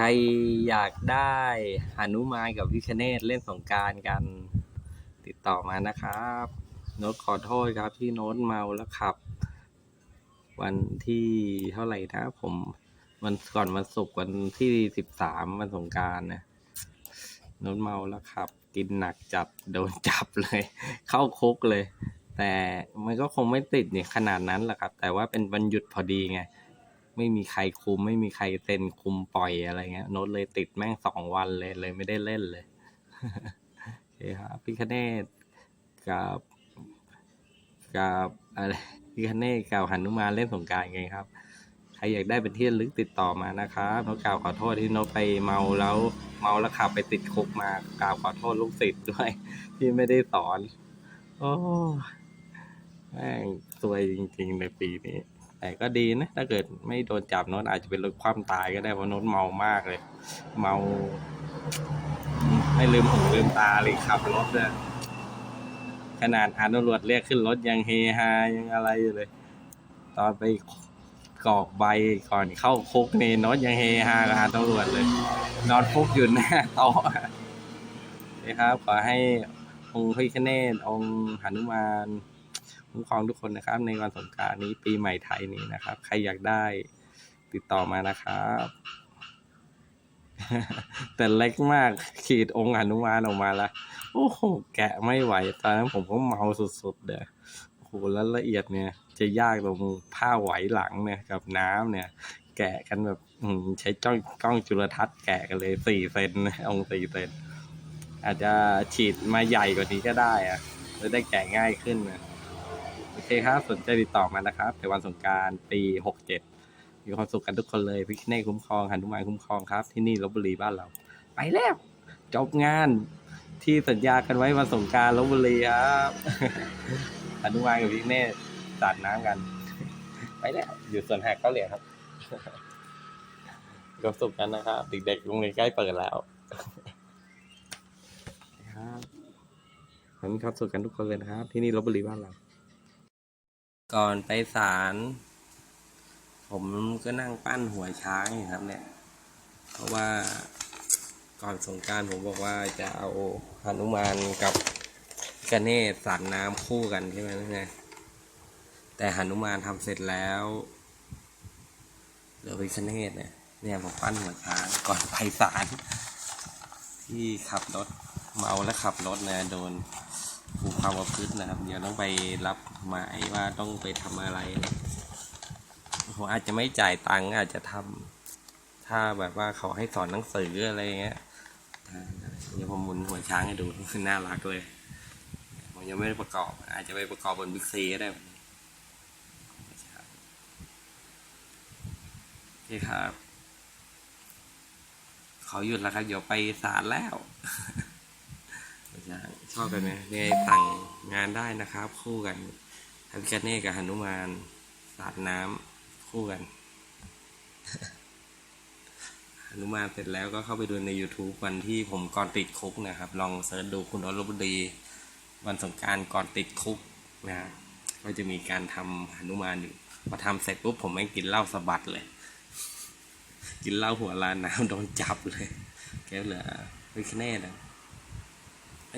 ใครอยากได้หนุมานกับพิคเนตเล่นสงการกันติดต่อมานะครับ โน้ตขอโทษครับที่โน้ตเมาแล้วขับ วันที่เท่าไหร่นะผมวันก่อนวันศุกร์วันที่สิบสามวันสงการนะโน้ตเมาแล้วขับ กินหนักจัดโดนจับเลย เข้าคุกเลย แต่มันก็คงไม่ติดเนี่ยขนาดนั้นแหละครับ แต่ว่าเป็นวันหยุดพอดีไง ไม่มีใครคุม ไม่มีใครเซ็นคุมปล่อยอะไรเงี้ยโน้ตเลยติดแม่งสองวันเลยเลยไม่ได้เล่นเลยโอเคครับพี่คเนตกับกับอะไรพี่คเนตกับหันุมานเล่นสงการไงครับ ใครอยากได้เป็นที่ลึกติดต่อมานะครับโน้ตกล่าวขอโทษที่โน้ตไปเมาแล้วเมาแล้วขับไปติดคุกมากล่าวขอโทษลูกศิษย์ด้วย ที่ไม่ได้สอน โอ้แม่งซวยจริงๆในปีนี้ แต่ก็ดีนะ ถ้าเกิดไม่โดนจับโน้ตอาจจะเป็นรถความตายก็ได้เพราะโน้ตเมามากเลย เมา ไม่ลืมหูลืมตาเลยขับรถเนี่ยขนาดหาตำรวจเรียกขึ้นรถยังเฮฮายังอะไรอยู่เลย ตอนไปกรอกใบก่อนเข้าคุกนี่โน้ตยังเฮฮากับหาตำรวจเลย นอนฟุกอยู่หน้าโต๊ะนะครับขอให้องค์พระพิฆเนศองค์หนุมาน คุ้มครองทุกคนนะครับ ในวันสงกรารนี้ปีใหม่ไทยนี้นะครับ ใครอยากได้ติดต่อมานะครับ แต่เล็กมากขีดองค์อนุมานออกมาล้วโอ้โห แกะไม่ไหว ตอนนั้นผมก็เมาสุดๆเด้อโอ้โหแล้วละเอียดเนี่ย จะยากตรงผ้าไหวหลังเนี่ยกับน้ำเนี่ย แกะกันแบบใช้จ้องกล้องจุลทรรศน์แกะกันเลยสี่เซนองสี่เซนอาจจะฉีดมาใหญ่กว่านี้ก็ได้อะจะได้แกะง่ายขึ้นนะ เคครับสนใจติดต่อมานะครับในวันสงการปีหกเจ็ดมีความสุขกันทุกคนเลยพิคเน่คุ้มครองหันุมานคุ้มครองครับ ที่นี่ลบบุรีบ้านเรา ไปแล้ว จบงานที่สัญญากันไว้วันสงการลบบุรีครับหันุมานกับพิคเน่สาดน้ำกัน ไปแล้ว อยู่ส่วนแหกเขาเหลียครับมีความสุขกันนะครับเด็กๆโรงเรียนใกล้เปิดแล้วครับผมมีความสุขกันทุกคนเลยนะครับ ที่นี่ลบบุรีบ้านเรา ก่อนไปศาลผมก็นั่งปั้นหัวช้างอยู่ครับ เนี่ย เพราะว่าก่อนสงการผมบอกว่าจะเอาหนุมานกับกเนศสาดน้ำคู่กันใช่ไหมนั่นไงแต่หนุมานทำเสร็จแล้วเหลือพิคเนศเนี่ยเนี่ยผมปั้นหัวช้างก่อนไปศาลที่ขับรถเมาแล้วขับรถนะโดน ความประพฤตินะครับ เดี๋ยวต้องไปรับหมายว่าต้องไปทำอะไรผมอาจจะไม่จ่ายตังค์อาจจะทำถ้าแบบว่าเขาให้สอนหนังสืออะไรเงี้ยเดี๋ยวผมหมุนหัวช้างให้ดูน่ารักเลยผมยังไม่ได้ประกอบ อาจจะไปประกอบบนบิ๊กซีก็ได้โอเคครับ ขอหยุดแล้วครับ เดี๋ยวไปศาลแล้ว ชอบกันไหมเนี่ยสั่งงานได้นะครับ คู่กันทันกเน่กับหนุมานสาดน้ำคู่กันหนุมานเสร็จแล้วก็เข้าไปดูใน YouTube วันที่ผมก่อนติดคุกนะครับ ลองเสิร์ชดูคุณอรบดีวันสงกรารก่อนติดคุกนะก็จะมีการทำหนุมานอยู่พอทำเสร็จปุ๊บผมไม่กินเหล้าสะบัดเลย กินเหล้าหัวลานน้ำโดนจับเลยแกเหลือวิคเน่นะ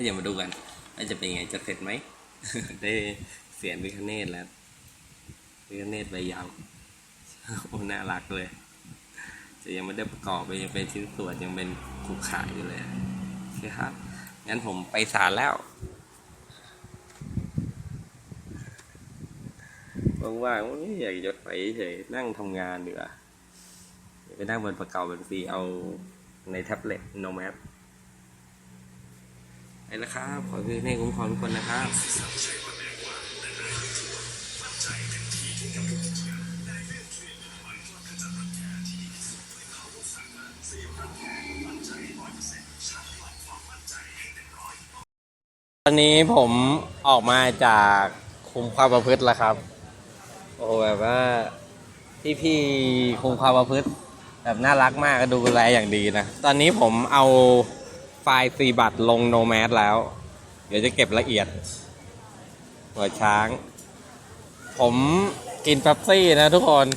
ก็อย่ามาดูกันว่าจะเป็นไงจะเสร็จไหม ได้เสียงวิคเนตแล้ววิคเนตใบยาวโอ้น่ารักเลย จะยังไม่ได้ประกอบเลยยังเป็นชิ้นส่วนยังเป็นขุขายอยู่เลยโอเครับงั้นผมไปศาลแล้วว่างๆวันนี้อยากยศไปเฉยนั่งทำงานดีกว่าเดี๋ยวไปนั่งบนประกอบเป็นฟรีเอาในแท็บเล็ตโนแมป ไปแล้วครับ ขอคือให้คุ้มครองทุกคนนะครับตอนนี้ผมออกมาจากคุมความประพฤติแล้วครับ โอ้แบบว่าพี่พี่คุมความประพฤติแบบน่ารักมากดูแลอย่างดีนะ ตอนนี้ผมเอา ไฟล์ซีบัตรลงโนแมสแล้ว เดี๋ยวจะเก็บละเอียดหัวช้าง ผมกินเป๊ปซี่นะทุกคน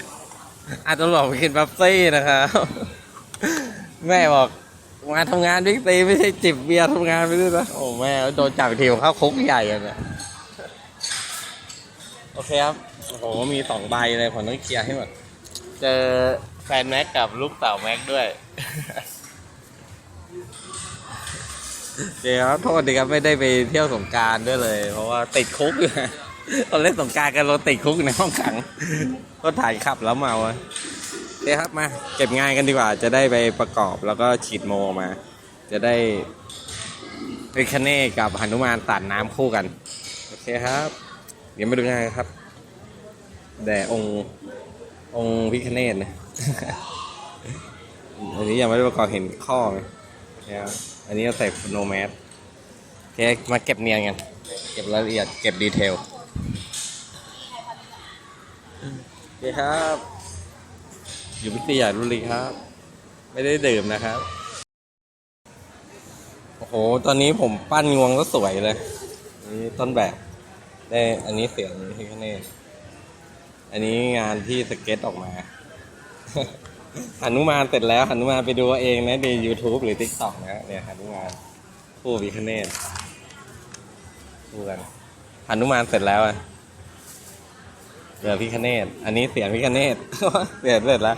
อาจจะบอกกินเป๊ปซี่นะครับแม่บอกมาทำงานบิ๊กซีไม่ใช่จิบเบียร์ทำงานไปด้วยนะโอ้แม่โดนจับทีมเข้าคุกใหญ่เนี่ยโอเคครับโอ้โหมีสองใบเลยผมต้องเคลียร์ให้หมด เจอแฟนแม็กกับลูกสาวแม็กด้วย เดี๋ยวโทษดีครับไม่ได้ไปเที่ยวสงการด้วยเลย เพราะว่าติดคุกอยู่ตอนเล่นสงการกันเราติดคุกในห้องขัง ก็ถ่ายขับแล้วเมาเดี๋ยวครับมาเก็บงานกันดีกว่า จะได้ไปประกอบแล้วก็ฉีดโมมา จะได้ริคเน่กับหนุมานตัดน้ำคู่กัน โอเคครับ เดี๋ยวมาดูงานครับแด่องค์องค์พิคเนตนะอันนี้ยังไม่ได้ประกอบเห็นข้อไหมนะครับ อันนี้เราใส่โนแมสโอเคมาเก็บเนียนกัน เก็บรายละเอียด เก็บดีเทลโอเคครับ อยู่พิทยาลุรีครับ ไม่ได้ดื่มนะครับ โอ้โห ตอนนี้ผมปั้นงวงก็สวยเลย นี่ต้นแบบ ได้ อันนี้เสียงที่ข้างในอันนี้งานที่สเก็ตออกมา หนุมานเสร็จแล้วหนุมานไปดูเองนะใน YouTube หรือ TikTok นะเนี่ยหนุมานคู่วิคเนตคู่กันหนุมานเสร็จแล้วอะเหลือพิคเนตอันนี้เสียงพิคเนตเสียงเสร็จแล้ว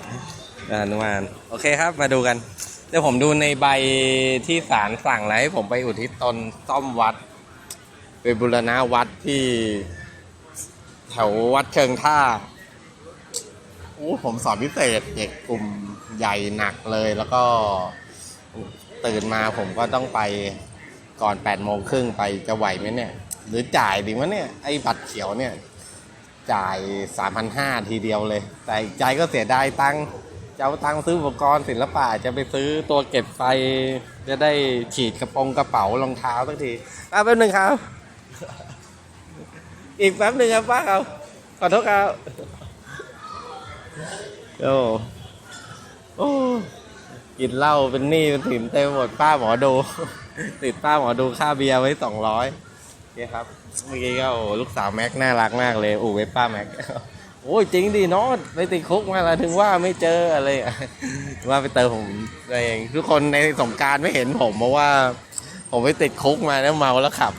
หนุมานโอเคครับ มาดูกันเดี๋ยวผมดูในใบที่ศาลสั่งแล้วให้ผมไปอุทิศตนซ่อมวัด ไปบูรณะวัดที่ แถววัดเชิงท่า อ้ผมสอนพิเศษเด็กกลุ่มใหญ่หนักเลยแล้วก็ตื่นมาผมก็ต้องไปก่อน8ปดโมงครึ่งไปจะไหวไหมเนี่ย หรือจ่ายดีวะเนี่ย ไอ้บัตรเขียวเนี่ย จ่าย 3,500 ทีเดียวเลย แต่ใจก็เสียดายตังจะเอาตังซื้ออุปกรณ์ศิลปะจะไปซื้อตัวเก็บไฟ จะได้ฉีดกระโปรงกระเป๋ารองเท้าสักทีแป๊บนึงครับ อีกแป๊บหนึ่งครับป้าครับขอโทษครับ โอ้โอ้กินเหล้าเป็นหนี้เป็นถิ่นเต็มหมดป้าหมอดู ติดป้าหมอดูค่าเบียร์ไว้สองร้อยโอเคครับเมื่อกี้ก็โอ้ลูกสาวแม็กน่ารักมากเลยอู่เวฟป้าแม็กโอ้ยจริงดิเนาะไปติดคุกมาแล้วถึงว่าไม่เจออะไรว่าไปเจอผมเองทุกคนในสงการไม่เห็นผมเพราะว่า ผมไปติดคุกมาแล้วเมาแล้วขับ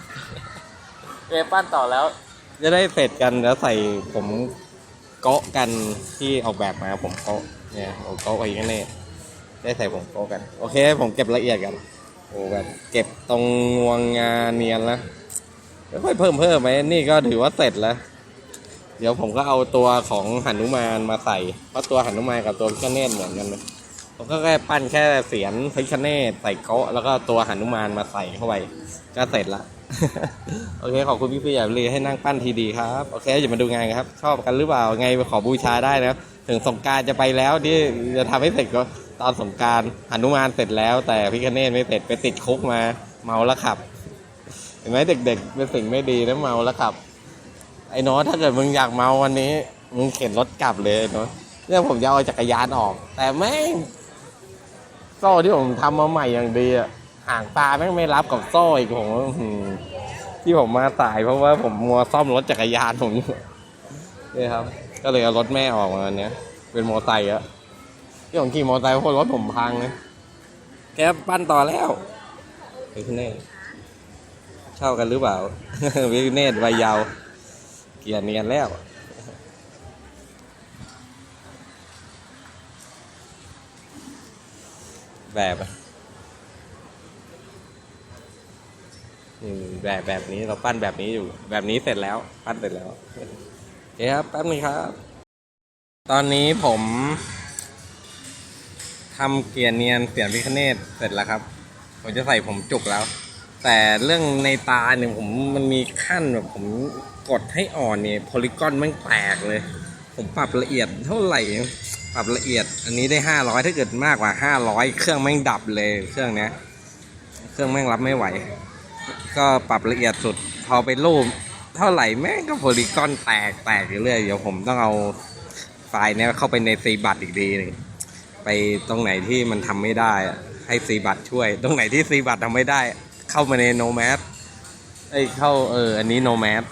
เอปั้นต่อแล้ว จะได้เสร็จกันแล้วใส่ผม โกะกันที่ออกแบบมาผมโกะเนี่ยผมโกะไว้ข้างในได้ใส่ผมโกะกัน โอเค ผมเก็บละเอียดกันโอ้แบบเก็บตรงงวงงานเนียนล้วแล้วค่อยเพิ่มเพิ่มไหมนี่ก็ถือว่าเสร็จแล้ว เดี๋ยวผมก็เอาตัวของหนุมานมาใส่เพราะตัวหนุมานกับตัวพิคเนตเหมือนกันเลยผมก็แค่ปั้นแค่เสียนพิคเนตใส่โกะแล้วก็ตัวหนุมานมาใส่เข้าไปก็เสร็จละ โอเคขอบคุณพี่พี่ใหญ่ลีให้นั่งปั้นทีดีครับ โอเคอย่ามาดูงานกันครับ ชอบกันหรือเปล่าไงขอบูชาได้นะถึงสงการจะไปแล้วที่จะทำให้เสร็จก็ตอนสงการหนุมานเสร็จแล้ว แต่พิคเนตไม่เสร็จไปติดคุกมาเมาแล้วขับ เห็นไหมเด็ก ๆ เป็นสิ่งไม่ดีนะเมาแล้วขับ ไอ้น้ตถ้าเกิดมึงอยากเมาวันนี้ มึงเข็นรถกลับเลยไอ้โน้ตเนี่ยผมจะเอาจักรยานออก แต่แม่งโซ่ที่ผมทำมาใหม่อย่างดีอะ ห่างตาแม่งไม่รับกับโซ่อีกผมที่ผมมาสายเพราะว่าผมมัวซ่อมรถจักรยานผมอยู่นี่ครับ ก็เลยเอารถแม่ออกมาเนี้ยเป็นมอไซค์อะที่ผมขี่มอไซค์เพราะรถผมพังเลยแกปั้นต่อแล้วเฮ้ยคุณเน่เช่ากันหรือเปล่าวิเนตวัยเยาว เกียร์เนียนแล้วแบบ แบบแบบนี้เราปั้นแบบนี้อยู่ แบบนี้เสร็จแล้ว ปั้นเสร็จแล้วโอเคครับแป๊บนึงครับ ตอนนี้ผมทำเกียร์เนียนเสียงพิคเนตเสร็จแล้วครับ ผมจะใส่ผมจุกแล้ว แต่เรื่องในตาเนี่ยผมมันมีขั้นแบบผมกดให้อ่อนเนี่ยโพลิกอนม่งแตกเลย ผมปรับละเอียดเท่าไหร่ปรับละเอียด อันนี้ได้ห้าร้อยถ้าเกิดมากกว่าห้าร้อยเครื่องแม่งดับเลย เครื่องเนี้ย เครื่องแม่งรับไม่ไหว ก็ปรับละเอียดสุดพอไปรูปเท่าไหร่แม่งก็โพลิกอนแตกแตกอยู่เรื่อยเดี๋ยวผมต้องเอาไฟล์เนี้ยเข้าไปในซีบัตอีกทีหนึ่งไปตรงไหนที่มันทำไม่ได้ให้ซีบัตช่วย ตรงไหนที่ซีบัตทำไม่ได้ เข้ามาในโนแมสไอ้เข้าเอออันนี้โนแมส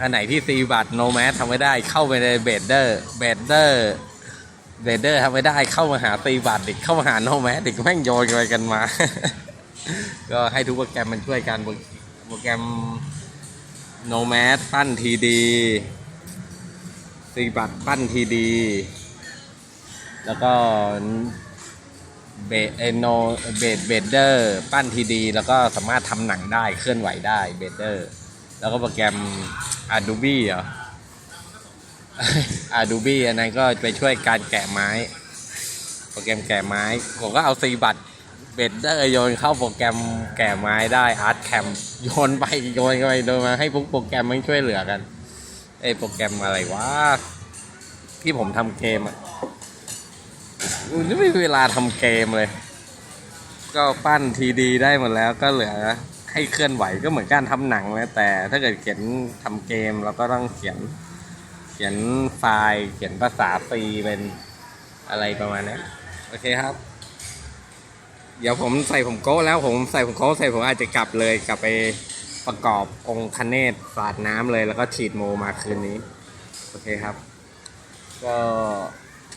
อันไหนที่ซีบัตโนแมสทำไม่ได้เข้าไปในเบดเดอร์เบดเดอร์เบเดอร์ทำไม่ได้เข้ามาหาตีบัตรด็กเข้ามาหาโนแมสด็กแม่งโยนกันไปกันมา ก็ให้ทุกโปรแกรมมันช่วยกันโปรแกรมโนแมสปั้นทีดีตีบัตปั้นทีดี แล้วก็เบเอโนเบดเบเดอร์ปั้นทีดี แล้วก็สามารถทำหนังได้เคลื่อนไหวได้เบเดอร์แล้วก็โปรแกรม Adobe เหรอ Adobe อันนั้นก็ไปช่วยการแกะไม้ โปรแกรมแกะไม้ ผมก็เอาซีบัต เบดเดอร์โยนเข้าโปรแกรมแกะไม้ได้ Art Cam โยนไปโยนไปโดนมาให้พวกโปรแกรมมันช่วยเหลือกันไอโปรแกรมอะไรวะที่ผมทำเกมอะอุ๊ยไม่มีเวลาทำเกมเลย ก็ปั้นทีดีได้หมดแล้วก็เหลือให้เคลื่อนไหวก็เหมือนการทำหนังนะแต่ถ้าเกิดเขียนทำเกมเราก็ต้องเขียนเขียนไฟล์ เขียนภาษาซีเป็นอะไรประมาณนี้โอเคครับ เดี๋ยวผมใส่ผมโก้แล้วผมใส่ผมโก้ใส่ผมอาจจะกลับเลยกลับไปประกอบองค์คเนศสาดน้ำเลยแล้วก็ฉีดโมมาคืนนี้ โอเคครับ ก็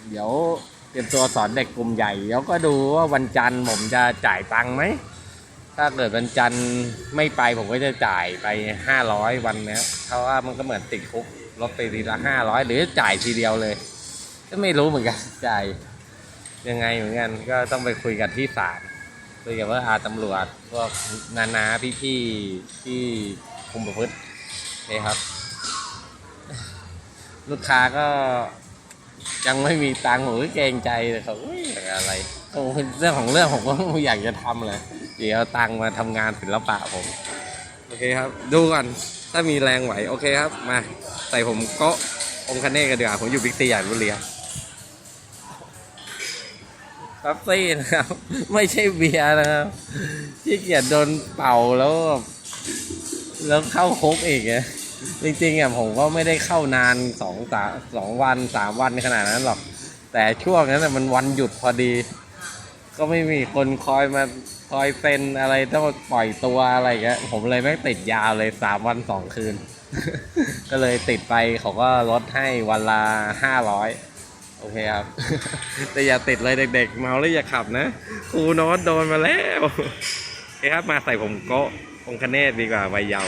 เดี๋ยวเตรียมตัวสอนเด็กกลุ่มใหญ่เดี๋ยวก็ดูว่าวันจันทร์ผมจะจ่ายตังค์ไหม ถ้าเกิดวันจันทร์ไม่ไปผมก็จะจ่ายไปห้าร้อยวันนี้เพราะว่ามันก็เหมือนติดคุกลดไปทีละห้าร้อยหรือจ่ายทีเดียวเลย ก็ไม่รู้เหมือนกันจ่ายยังไงเหมือนกันก็ต้องไปคุยกันที่ศาล คุยกับว่าอาตำรวจพวกนานาพี่พี่ที่คุมประพฤตินี่ครับ ลูกค้าก็ยังไม่มีตังค์ผมก็เกรงใจเลยเขาอะไรเรื่องของเรื่องผมก็อยากจะทำเลยเดี๋ยวตังค์มาทำงานศิลปะผม โอเคครับ ดูก่อนถ้ามีแรงไหว โอเคครับ มา ใส่ผมก็องค์คเนศกันเดีกว่าผมอยู่บิ๊กซีใหญ่บุรีครับ ครับซี่นะครับ ไม่ใช่เบียร์นะครับที่เกียจโดนเป่าแล้วแบบแล้วเข้าคุกอีกอะจริงๆอะผมก็ไม่ได้เข้านานสองสามสองวันสามวันขนาดนั้นหรอก แต่ช่วงนั้นน่ะมันวันหยุดพอดี ก็ไม่มีคนคอยมาคอยเซ็นอะไรต้องปล่อยตัวอะไรเงี้ยผมเลยไม่งติดยาวเลยสามวันสองคืน ก็เลยติดไปเขาก็ลดให้วันละห้าร้อย โอเคครับ แต่อย่าติดเลยเด็ก ๆ เมาแล้วอย่าขับนะครูโน้ตโดนมาแล้วโอเคครับมาใส่ผมโกะองคเนศดีกว่าวัยาว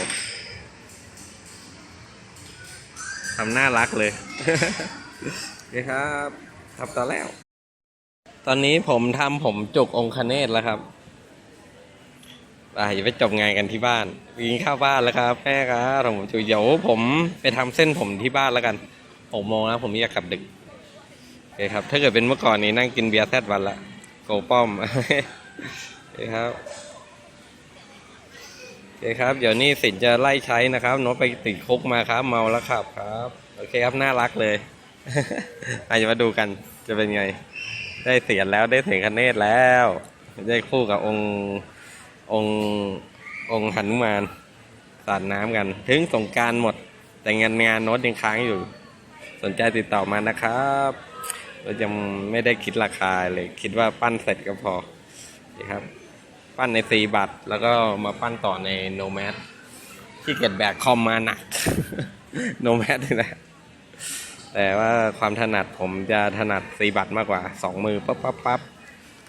ทำน่ารักเลยโอเคครับทับต่อแล้ว ตอนนี้ผมทำผมจุกองคเนศแล้วครับอ่าอย่าไปจบงานกันที่บ้านกินข้าวบ้านแล้วครับแม่ครับผมจุกเดี๋ยวผมไปทำเส้นผมที่บ้านแล้วกันหกโมงแล้วผมอยากกลับดึก เคครับถ้าเกิดเป็นเมื่อก่อนนี้นั่งกินเบียร์แซดวันละโกป้อมโอเคครับโอเคครับ เดี๋ยวนี้สินจะไล่ใช้นะครับโน้ตไปติดคุกมาครับ เมาแล้วขับครับ โอเคครับ น่ารักเลย อาจจะมาดูกันจะเป็นไง ได้เสียนแล้วได้เสียงคเนศแล้ว ได้คู่กับองค์องค์องค์หนุมานสาดน้ำกัน ถึงสงการหมด แต่งานงานโน้ตยังค้างอยู่ สนใจติดต่อมานะครับ เราจะไม่ได้คิดราคาเลย คิดว่าปั้นเสร็จก็พอนี่ครับ ปั้นในซีบัตรแล้วก็มาปั้นต่อในโนแมสที่เกียจแบกคอมมาหนักโนแมสนี่แหละแต่ว่าความถนัดผมจะถนัดซีบัตมากกว่าสองมือปั๊บปั๊บปั๊บ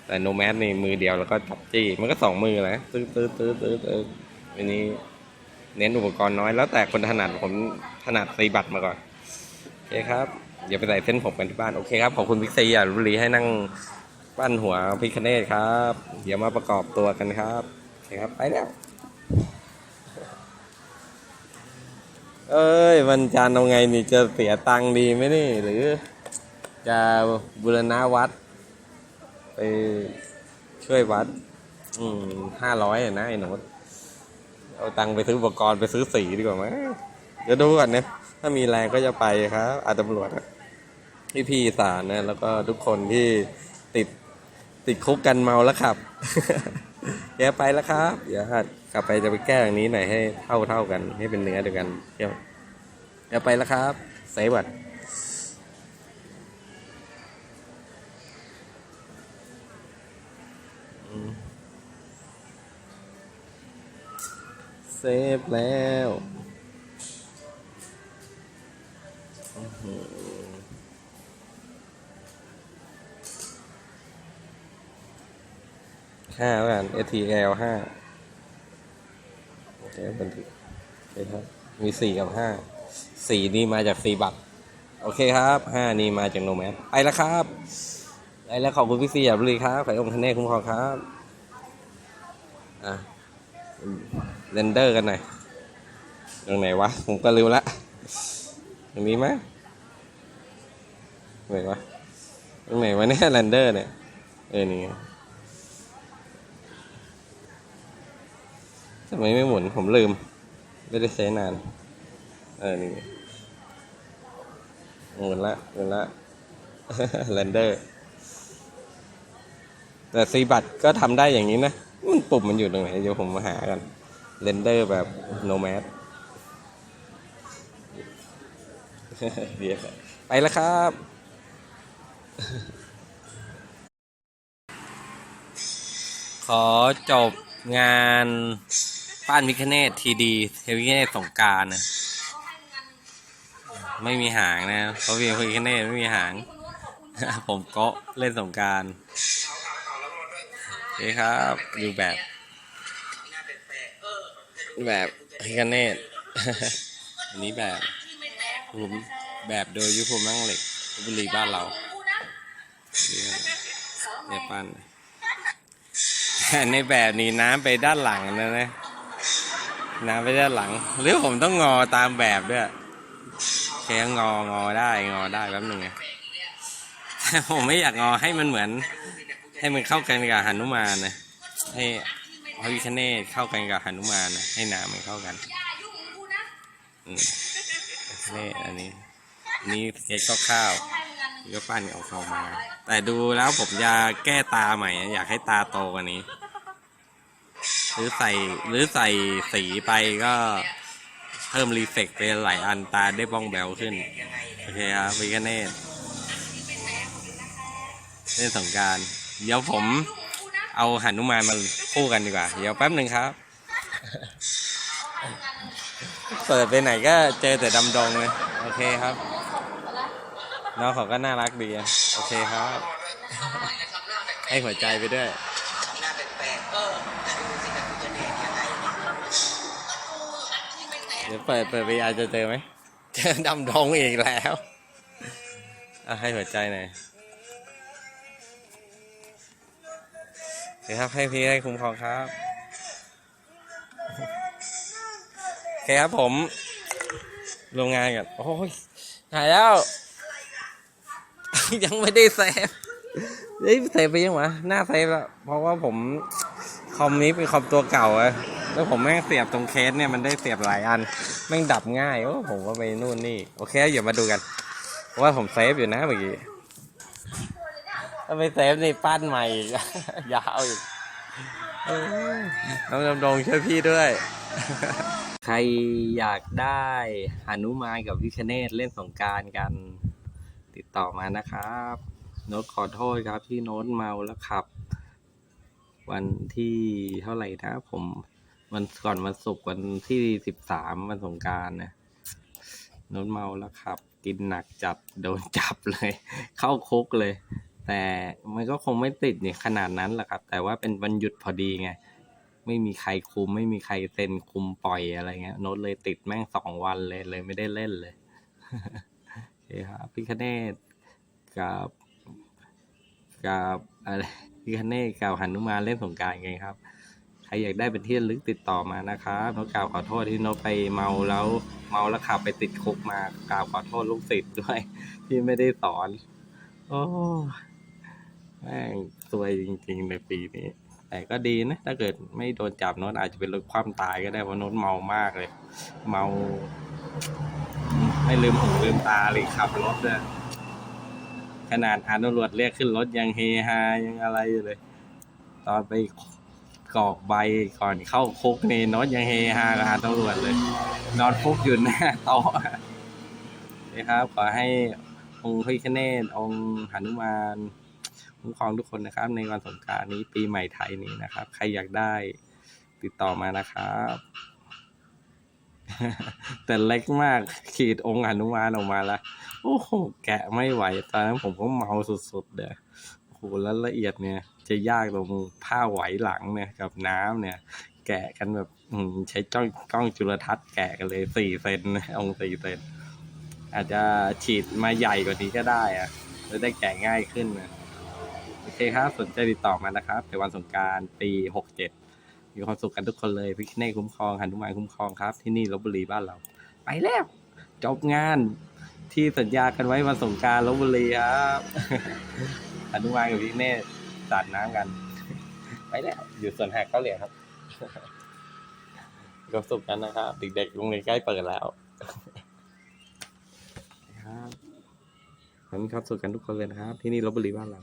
แต่โนแมสนี่มือเดียวแล้วก็จับจี้มันก็สองมือแหละตื้อตื้อตื้อตื้อตื้ออันนี้เน้นอุปกรณ์น้อยแล้วแต่คนถนัดผมถนัดซีบัตมาก่อนโอเคครับ เดี๋ยวไปใส่เส้นผมกันที่บ้าน โอเคครับ ขอบคุณพิกซีอะรุรีให้นั่งปั้นหัวพิคเนตครับ เดี๋ยวมาประกอบตัวกันครับโอเคครับ ไปแล้วเอ้ยวันจันทร์เอาไงนี่จะเสียตังค์ดีไหมนี่ หรือจะบูรณะวัด ไปช่วยวัด อืมห้าร้อยนะไอ้หนูเอาตังค์ไปซื้ออุปกรณ์ไปซื้อสีดีกว่าไหมเดี๋ยวดูก่อนเนี่ยถ้ามีแรงก็จะไปครับอาตำรวจอะ พี่พี่ๆศาลนะ แล้วก็ทุกคนที่ติดติดคุกกันเมาแล้วขับเดี๋ยวไปแล้วครับ เดี๋ยวกลับไปจะไปแก้อย่างนี้หน่อยให้เท่าเท่ากัน ให้เป็นเนื้อเดียวกันเดี๋ยวเดี๋ยวไปแล้วครับเซฟบัดเซฟแล้วอื้อหือ ห้าแล้วกัน STL ห้าโอเคบันทึกโอเคครับมีสี่กับห้าสี่นี่มาจากสี่บัตรโอเคครับห้านี่มาจากโนแมสไปแล้วครับไปแล้วขอบคุณพี่ซีอย่าบุรีครับขอให้องค์ทนเนศคุ้มครองครับอะเรนเดอร์กันหน่อยตรงไหนวะ ผมก็ลืมละตรงนี้ไหมไหนวะตรงไหนวะเนี่ยเรนเดอร์เนี่ย เออนี่ไง ทำไมไม่หมุน ผมลืม ไม่ได้ใช้นาน เออ นี่หมุนละหมุนละเรนเดอร์ แต่ซีบัตก็ทำได้อย่างนี้นะ มันปุ่มมันอยู่ตรงไหน เดี๋ยวผมมาหากันเรนเดอร์แบบโนแมสเดี๋ยวไปแล้วครับ ขอจบงาน ป้านพิคเนตทีดีเทวิคเนตสงกรารนะ ไม่มีหางนะเพราะวีพิคเนตไม่มีหาง ผมก็เล่นสงกรารโอเคครับดูแบบแบบพิคเนตอันนี้แบบผมแบบโดยยุคภูมินั่งเหล็กบุรีบ้านเราเนี่ยเนี่ยปั้นในแบบนี้น้ำไปด้านหลังนะนะ น้ำไปด้านหลัง หรือผมต้องงอตามแบบด้วยแค่งองอได้งอได้แป๊บหนึ่งไงผมไม่อยากงอให้มันเหมือน ให้มันเข้ากันกับหนุมานนะให้พระวิคเนตเข้ากันกับหนุมานนะให้น้ำมันเข้ากันนี่อันนี้นนี้เค้กก็ข้าวก็ปั้นเอาเข้ามา แต่ดูแล้วผมจะแก้ตาใหม่ อยากให้ตาโตกว่านี้ หรือใส่หรือใส่สีไปก็เพิ่มรีเฟกไปหลายอันตาได้บ้องแบวขึ้น โอเคครับวิกเนตเล่นสงการ เดี๋ยวผมเอาหันุมานมาคู่กันดีกว่า เดี๋ยวแป๊บหนึ่งครับ เปิดไปไหนก็เจอแต่ดำดงเลย โอเคครับน้องเขาก็น่ารักดีโอเคครับ ให้หัวใจไปด้วย หน้าแปลกๆเออ เดี๋ยวเปิดเปิดไปอาจจะเจอไหมเจอดำดงอีกแล้วเอาให้หัวใจหน่อยเดี๋ยวครับให้พี่ให้คุ้มครองครับโอเคครับผมโรงงานกันโอ้ยถ่ายแล้ว ยังไม่ได้เซฟเฮ้ยเซฟไปยังวะหน้าเซฟแล้วเพราะว่าผมคอมนี้เป็นคอมตัวเก่าอะ แล้วผมแม่งเสียบตรงเคสเนี่ยมันได้เสียบหลายอันแม่งดับง่ายโอ้ผมก็ไปนู่นนี่โอเคเดี๋ยวมาดูกันว่าผมเซฟอยู่นะเมื่อกี้ถ้าไปเซฟในปั้นใหม่อีกยาวอีกน้องดำดงช่วยพี่ด้วย ใครอยากได้หานุมานกับวิคเนตเล่นสงกรารกัน ติดต่อมานะครับ โน้ตขอโทษครับที่โน้ตเมาแล้วขับ วันที่เท่าไหร่นะผม วันก่อนวันศุกร์วันที่สิบสามวันสงการนะโน้ตเมาแล้วขับ กินหนักจัดโดนจับเลย เข้าคุกเลย แต่มันก็คงไม่ติดเนี่ยขนาดนั้นแหละครับ แต่ว่าเป็นวันหยุดพอดีไง ไม่มีใครคุม ไม่มีใครเซ็นคุมปล่อยอะไรเงี้ยโน้ตเลยติดแม่งสองวันเลยเลยไม่ได้เล่นเลยโอเคครับพี่คเนตกับกับอะไรพี่คเนตกับหันุมานเล่นสงการไงครับ รอยากได้เป็นที่ระลึกติดต่อมานะครับน้ตกล่าวขอโทษที่น้ตไปเมาแล้วเมาแล้วขับไปติดคุกมากล่าวขอโทษลูกศิษย์ด้วย ที่ไม่ได้สอน โอ้แม่งซวยจริงๆในปีนี้ แต่ก็ดีนะ ถ้าเกิดไม่โดนจับโน้ตอาจจะเป็นรถความตายก็ได้เพราะโน้ตเมามากเลย เมา ไม่ลืมหูลืมตาเลยขับรถเลยขนาดหาตำรวจเรียกขึ้นรถยังเฮฮายังอะไรอยู่เลย ตอนไป กรอกใบก่อนเข้าคุกนี่น้ตยังเฮฮากับหาตำรวจเลยนอนคุกอยู่หน้าโต๊ะนะครับขอให้องค์พระพิฆเนศองค์หนุมานคุ้มครองทุกคนนะครับ ในวันสงกรารนี้ปีใหม่ไทยนี้นะครับ ใครอยากได้ติดต่อมานะครับ แต่เล็กมากขีดองค์หนุมานออกมาละโอ้โหแกะไม่ไหวตอนนั้นผมก็เมาสุดๆเด้อโอ้โหแล้วละเอียดเนี่ย จะยากตรงผ้าไหวหลังเนี่ยกับน้ำเนี่ย แกะกันแบบใช้จ้องกล้องจุลทรรศน์แกะกันเลยสี่เซนองสี่เซนอาจจะฉีดมาใหญ่กว่านี้ก็ได้อะจะได้แกะง่ายขึ้นนะโอเคครับสนใจติดต่อมานะครับในวันสงการปีหกเจ็ดมีความสุขกันทุกคนเลยพิคเน่คุ้มครองหันุมานคุ้มครองครับ ที่นี่ลบบุรีบ้านเรา ไปแล้ว จบงานที่สัญญากันไว้วันสงการลบบุรีครับหันุมานกับพิคเน่ สาดน้ำกัน ไปแล้ว อยู่ส่วนแหกเขาเหลียครับก็สุขกันนะครับเด็กๆโรงเรียนใกล้เปิดแล้วครับขอให้นความสุขกันทุกคนเลยนะครับ ที่นี่ลบบุรีบ้านเรา